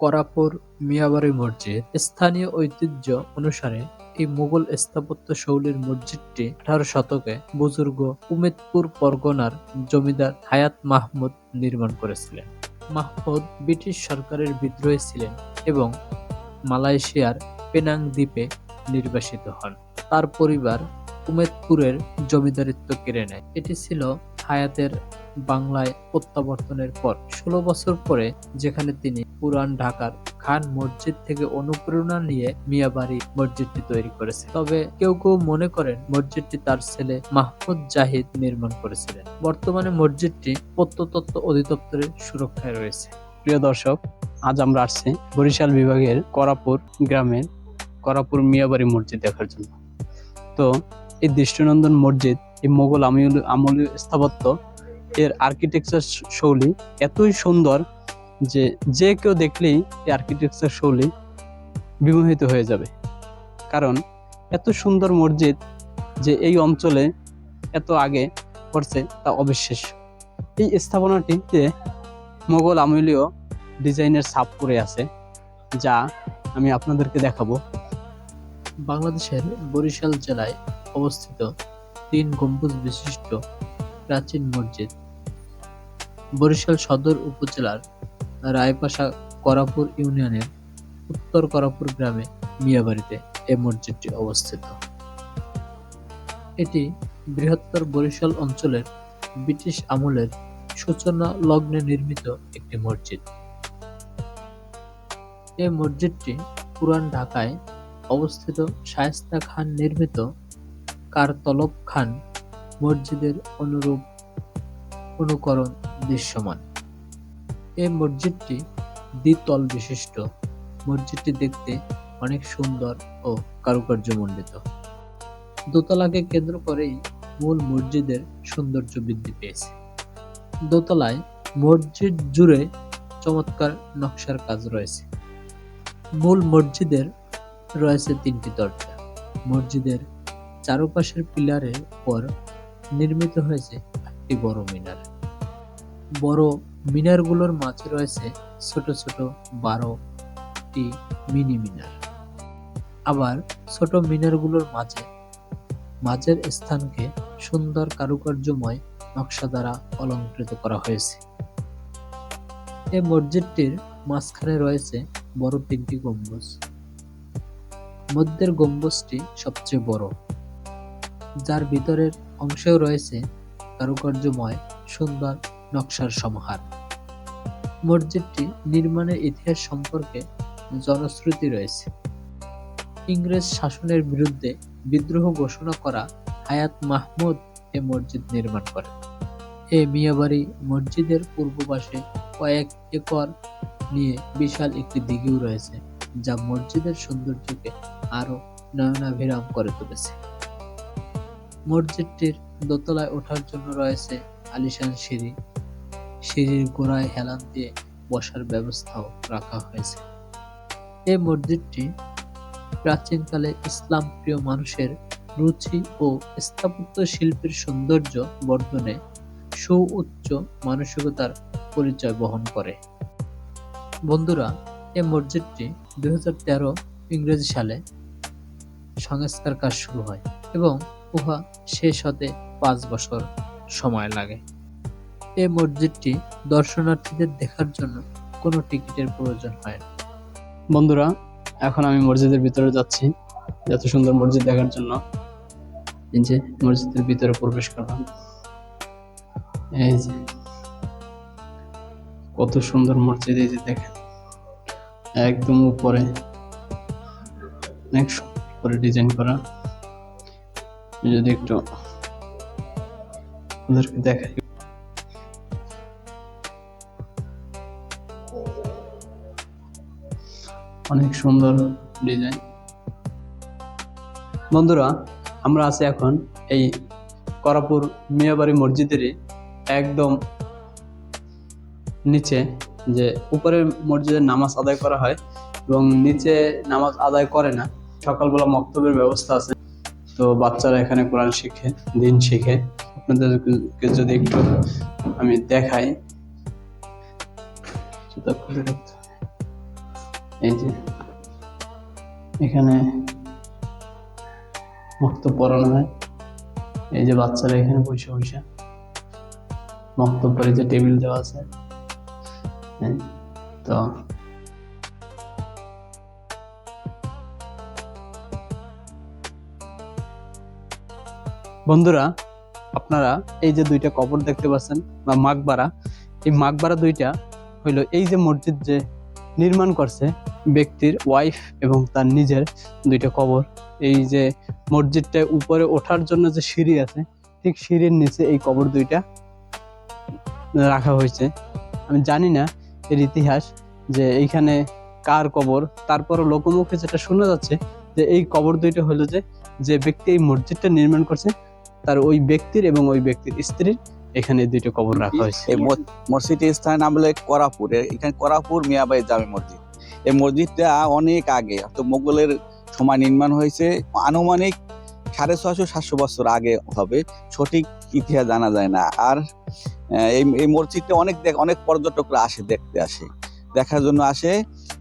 করাপুর মিয়াবাড়ি মসজিদ। স্থানীয় ঐতিহ্য অনুসারে এই মুঘল স্থাপত্য শৈলীর মসজিদটি আঠারো শতকে বুজুর্গ উমেদপুর পরগনার জমিদার হায়াত মাহমুদ নির্মাণ করেছিলেন। মাহমুদ ব্রিটিশ সরকারের বিদ্রোহী ছিলেন এবং মালয়েশিয়ার পেনাং দ্বীপে নির্বাসিত হন। তার পরিবার উমেদপুরের জমিদারিত্ব কেড়ে নেয়। এটি ছিল হায়াতের বাংলায় প্রত্যাবর্তনের পর ষোলো বছর পরে যেখানে তিনি পুরান ঢাকার খান মসজিদ থেকে অনুপ্রেরণা নিয়ে মিয়াবাড়ি মসজিদটি তৈরি করেছে তবে কেউ কেউ মনে করেন মসজিদটি তার ছেলে মাহমুদ জাহিদ নির্মাণ করেছিলেন। বর্তমানে মসজিদটি প্রত্নতত্ত্ব অধিদপ্তরের সুরক্ষায় রয়েছে। প্রিয় দর্শক, আজ আমরা আসছি বরিশাল বিভাগের করাপুর গ্রামের করাপুর মিয়াবাড়ি মসজিদ দেখার জন্য। তো এই দৃষ্টিনন্দন মসজিদ এই মোগল আমীয় আমলীয় স্থাপত্য এর আর্কিটেকচার শৈলী এতই সুন্দর যে যে কেউ দেখলেই এই আর্কিটেকচার শৈলী বিমোহিত হয়ে যাবে। কারণ এত সুন্দর মসজিদ যে এই অঞ্চলে এত আগে করছে তা অবিশ্বাস্য। এই স্থাপনাটিতে মোগল আমলীয় ডিজাইনের ছাপ পড়ে আছে, যা আমি আপনাদেরকে দেখাবো। বাংলাদেশের বরিশাল জেলায় অবস্থিত তিন গম্বুজ বিশিষ্ট প্রাচীন মসজিদ। বরিশাল সদর উপজেলার রায়পাশা করাপুর ইউনিয়নের উত্তর করাপুর গ্রামে মিয়াবাড়িতে এই মসজিদটি অবস্থিত। এটি বৃহত্তর বরিশাল অঞ্চলের ব্রিটিশ আমলের সূচনা লগ্নে নির্মিত একটি মসজিদ। এই মসজিদটি পুরান ঢাকায় অবস্থিত শায়েস্তা খান নির্মিত কারতলব খান মসজিদের অনুরূপ অনুকরণ দৃশ্যমান। এই মসজিদটি দ্বিতল বিশিষ্ট। মসজিদটি দেখতে অনেক সুন্দর ও কারুকার্যমণ্ডিত। দোতলাকে কেন্দ্র করেই মূল মসজিদের সৌন্দর্য বৃদ্ধি পেয়েছে। দোতলায় মসজিদ জুড়ে চমৎকার নকশার কাজ রয়েছে। মূল মসজিদের রয়েছে তিনটি দরজা। মসজিদের চারপাশের পিলারের পর নির্মিত হয়েছে একটি বড় মিনার। বড় মিনারগুলোর মাঝে রয়েছে ছোট ছোট বারোটি মিনি মিনার। আবার ছোট মিনারগুলোর মাঝে, মাঝের স্থানকে সুন্দর কারুকার্যময় নকশা দ্বারা অলঙ্কৃত করা হয়েছে। এই মসজিদটির মাঝখানে রয়েছে বড় তিনটি গম্বুজ। মধ্যের গম্বুজটি সবচেয়ে বড়। যার ভিতরের অংশেও রয়েছে কারুকার্যময়, সুন্দর নকশার সমাহার। মসজিদটি নির্মাণের ইতিহাস সম্পর্কে জনশ্রুতি রয়েছে। ইংরেজ শাসনের বিরুদ্ধে বিদ্রোহ ঘোষণা করা হায়াত মাহমুদ এ মসজিদ নির্মাণ করেন এ মিয়াবাড়ি মসজিদের পূর্ব পাশে কয়েক একর নিয়ে বিশাল একটি দিঘিও রয়েছে, যা মসজিদের সৌন্দর্যকে আরও নয়নাভিরাম করে তুলেছে। মসজিদটির দোতলায় ওঠার জন্য রয়েছে আলিশান সিঁড়ি। সিঁড়ির গোড়ায় হেলান দিয়ে বসার ব্যবস্থাও রাখা হয়েছে। এই মসজিদটি প্রাচীনকালে ইসলাম প্রিয় মানুষের রুচি ও স্থাপত্য শিল্পের সৌন্দর্য বর্ধনে সুউচ্চ মানসিকতার পরিচয় বহন করে। বন্ধুরা, এই মসজিদটি দুই হাজার তেরো ইংরেজি সালে সংস্কার কাজ শুরু হয় এবং উহা শেষ হতে পাঁচ বছর সময় লাগে। এই মসজিদটি দর্শনার্থীদের দেখার জন্য কোনো টিকিটের প্রয়োজন হয় না। বন্ধুরা, এখন আমি মসজিদের ভিতরে যাচ্ছি। এত সুন্দর মসজিদ দেখার জন্য। এই যে মসজিদের ভিতরে প্রবেশ করলাম। এই যে কত সুন্দর মসজিদ, এই যে দেখেন। একদম উপরে, অনেক সুন্দর করে ডিজাইন করা। যদি একটু ওদেরকে দেখাই। অনেক সুন্দর ডিজাইন। বন্ধুরা, আমরা আছি এখন এই করাপুর মিয়াবাড়ি মসজিদেরই একদম নিচে, যে উপরে মসজিদের নামাজ আদায় করা হয় এবং নিচে নামাজ আদায় করে না। সকালবেলা মক্তবের ব্যবস্থা আছে। তো বাচ্চারা এখানে কোরআন শিখে, দিন শিখে। আপনাদেরকে যদি একটু আমি দেখাই। এই যে, এখানে মক্তব পড়ানো হয়। এই যে বাচ্চারা এখানে বসে বসে মক্তব পরে যে টেবিল দেওয়া আছে। তো বন্ধুরা, আপনারা এই যে দুইটা কবর দেখতে পাচ্ছেন, বা মাকবারা, এই মাকবারা দুইটা হইল এই যে মসজিদ যে নির্মাণ করছে ব্যক্তির ওয়াইফ এবং তার নিজের দুইটা কবর। এই যে মসজিদটা উপরে ওঠার জন্য যে সিঁড়ি আছে, ঠিক সিঁড়ির নিচে এই কবর দুইটা রাখা হয়েছে। আমি জানি না এর ইতিহাস যে এইখানে কার কবর তারপর লোকমুখে যেটা শোনা যাচ্ছে যে এই কবর দুইটা হলো যে যে ব্যক্তি এই মসজিদটা নির্মাণ করছে তার ওই ব্যক্তির এবং ওই ব্যক্তির স্ত্রীর এখানে দুইটা কবর রাখা হয়েছে। এই মস- মসজিদটির স্থানের নাম হলো করাপুর। এখানে করাপুর মিয়াবাই জামে মসজিদ। এই মসজিদটা অনেক আগে তো মোগলের সময় নির্মাণ হয়েছে। আনুমানিক সাড়ে ছশো সাতশো বছর আগে হবে। সঠিক ইতিহাস জানা যায় না। আর এই এই মসজিদটা অনেক দেখ অনেক পর্যটকরা আসে দেখতে আসে। দেখার জন্য আসে।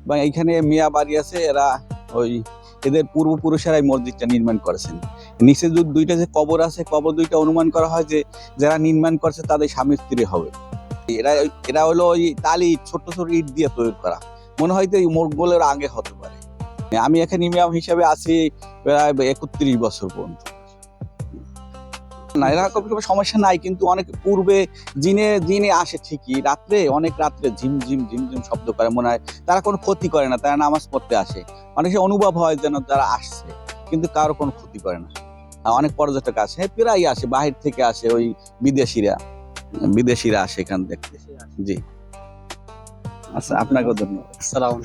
এবং এইখানে মিয়া বাড়ি আছে এরা ওই এদের পূর্বপুরুষেরা এই মসজিদটা নির্মাণ করেছেন। নিচে দুইটা যে কবর আছে, কবর দুইটা অনুমান করা হয় যে যারা নির্মাণ করছে তাদের স্বামী স্ত্রী হবে। এরা এরা হলো ওই টালি ছোট ছোট ইট দিয়ে তৈরি করা। মনে হয় তো এই মোগলের আগে হতে পারে। আমি এখানে ইমাম হিসাবে আছি প্রায় একত্রিশ বছর পর্যন্ত। না সমস্যা নাই, কিন্তু অনেক পূর্বে জিনে জিনে আসে ঠিকই। রাত্রে, অনেক রাত্রে ঝিম ঝিম ঝিম ঝিম শব্দ করে। মনে হয় তারা কোনো ক্ষতি করে না, তারা নামাজ পড়তে আসে। অনেক অনুভব হয় যেন তারা আসছে, কিন্তু কারও কোনো ক্ষতি করে না। অনেক পর্যটক আসে প্রায় আসে বাহির থেকে আসে ওই বিদেশিরা বিদেশিরা আসে এখান দেখতে জি। আচ্ছা আপনাকেও ধন্যবাদ। আলাইকুম।